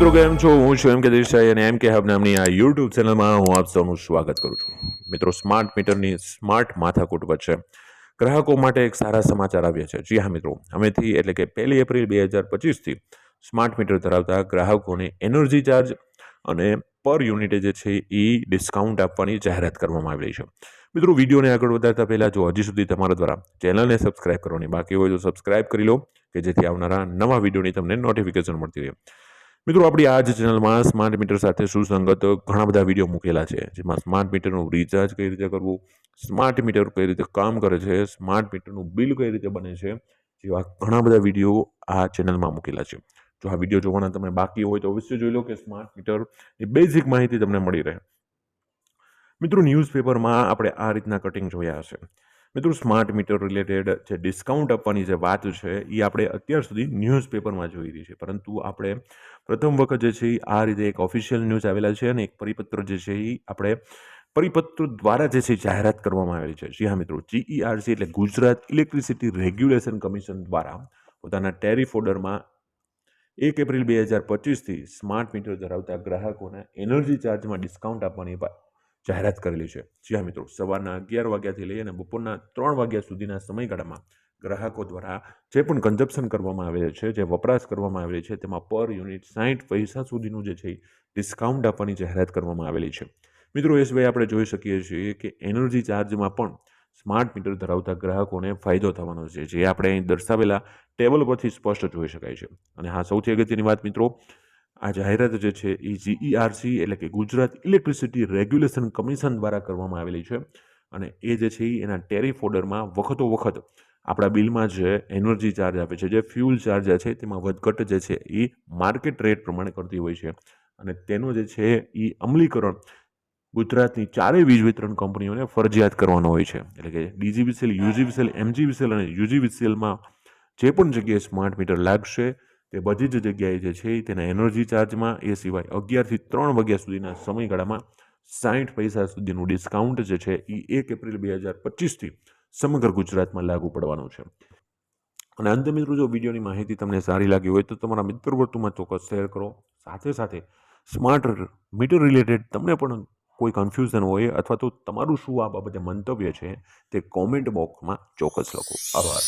મિત્રો કેમ છો, હું છું એમ કે દેસાઈ અને એમ કે હબ નામની આ યુટ્યુબ ચેનલમાં હું આપ સૌનું સ્વાગત કરું છું. મિત્રો સ્માર્ટ મીટરની સ્માર્ટ માથાકૂટ વચ્ચે ગ્રાહકો માટે એક સારા સમાચાર આવ્યા છે. જી હા, મિત્રો. હવેથી એટલે કે પહેલી એપ્રિલ બે હજાર પચીસથી સ્માર્ટ મીટર ધરાવતા ગ્રાહકોને એનર્જી ચાર્જ અને પર યુનિટે જે છે એ ડિસ્કાઉન્ટ આપવાની જાહેરાત કરવામાં આવી રહી છે. મિત્રો, વિડીયોને આગળ વધારતા પહેલાં જો હજી સુધી તમારા દ્વારા ચેનલને સબસ્ક્રાઇબ કરવાની બાકી હોય તો સબસ્ક્રાઇબ કરી લો કે જેથી આવનારા નવા વિડીયોની તમને નોટિફિકેશન મળતી રહે. મિત્રો, આપણી આ જ ચેનલમાં સ્માર્ટ મીટર સાથે સુસંગત ઘણા બધા વીડિયો મૂકેલા છે, જેમાં સ્માર્ટ મીટરનું રિચાર્જ કઈ રીતે કરવું સ્માર્ટ મીટર કઈ રીતે કામ કરે છે સ્માર્ટ મીટરનું બિલ કઈ રીતે બને છે, જેવા ઘણા બધા વીડિયો આ ચેનલમાં મૂકેલા છે. જો આ વીડિયો જોવાના તમે બાકી હોય, તો અવશ્ય જોઈ લો કે સ્માર્ટ મીટર એ બેઝિક માહિતી તમને મળી રહે. મિત્રો ન્યૂઝપેપરમાં આપણે આ રીતના કટિંગ જોયા હશે. મિત્રો સ્માર્ટ મીટર રિલેટેડ જે ડિસ્કાઉન્ટ આપવાની જે વાત છે એ આપણે અત્યાર સુધી ન્યૂઝપેપરમાં જોઈ રહી છે. પરંતુ આપણે પ્રથમ વખત જે છે એ આ રીતે એક ઓફિશિયલ ન્યૂઝ આવેલા છે અને એક પરિપત્ર જે છે એ આપણે પરિપત્ર દ્વારા જે છે જાહેરાત કરવામાં આવેલી છે. જી હા મિત્રો જીઈઆરસી એટલે ગુજરાત ઇલેક્ટ્રિસિટી રેગ્યુલેશન કમિશન દ્વારા પોતાના ટેરિફ ઓર્ડરમાં એક એપ્રિલ બે હજાર પચીસથી સ્માર્ટ મીટર ધરાવતા ગ્રાહકોને એનર્જી ચાર્જમાં ડિસ્કાઉન્ટ આપવાની જાહેરાત કરેલી છે. જી હા મિત્રો, સવારના અગિયાર વાગ્યાથી લઈ અને બપોરના ત્રણ વાગ્યા સુધીના સમયગાળામાં ગ્રાહકો દ્વારા જે પણ કન્ઝપ્શન કરવામાં આવે છે, જે વપરાશ કરવામાં આવેલી છે, તેમાં પર યુનિટ સાઠ પૈસા સુધીનું જે છે ડિસ્કાઉન્ટ આપવાની જાહેરાત કરવામાં આવેલી છે. મિત્રો, એ સિવાય આપણે જોઈ શકીએ છીએ કે એનર્જી ચાર્જમાં પણ સ્માર્ટ મીટર ધરાવતા ગ્રાહકોને ફાયદો થવાનો છે, જે આપણે અહીં દર્શાવેલા ટેબલ પરથી સ્પષ્ટ જોઈ શકાય છે. અને હા, સૌથી અગત્યની વાત મિત્રો આ જાહેરાત જે છે એ જીઈઆરસી એટલે કે ગુજરાત ઇલેક્ટ્રિસિટી રેગ્યુલેશન કમિશન દ્વારા કરવામાં આવેલી છે. અને એ જે છે એના ટેરિફ ઓર્ડરમાં વખતો વખત આપણા બિલમાં જે એનર્જી ચાર્જ આપે છે, જે ફ્યુલ ચાર્જ છે, તેમાં વધઘટ જે છે એ માર્કેટ રેટ પ્રમાણે કરતી હોય છે. અને તેનો જે છે એ અમલીકરણ ગુજરાતની ચારેય વીજ વિતરણ કંપનીઓને ફરજિયાત કરવાનો હોય છે. એટલે કે ડીજીવીસીએલ યુજીવીસીએલ એમજીવીસીએલ અને યુજીવીસીએલમાં જે પણ જગ્યાએ સ્માર્ટ મીટર લાગશે તે બધી જ જગ્યાએ જે છે તેના એનર્જી ચાર્જમાં એ સિવાય અગિયારથી ત્રણ વાગ્યા સુધીના સમયગાળામાં સાઠ પૈસા સુધીનું ડિસ્કાઉન્ટ જે છે એ એક એપ્રિલ બે હજાર પચીસથી સમગ્ર ગુજરાતમાં લાગુ પડવાનું છે. અને અંતે મિત્રો જો વિડીયોની માહિતી તમને સારી લાગી હોય તો તમારા મિત્ર વર્તુમાં ચોક્કસ શેર કરો. સાથે સાથે સ્માર્ટ મીટર રિલેટેડ તમને પણ કોઈ કન્ફ્યુઝન હોય અથવા તો તમારું શું આ બાબતે મંતવ્ય છે તે કોમેન્ટ બોક્સમાં ચોક્કસ લખો. આભાર.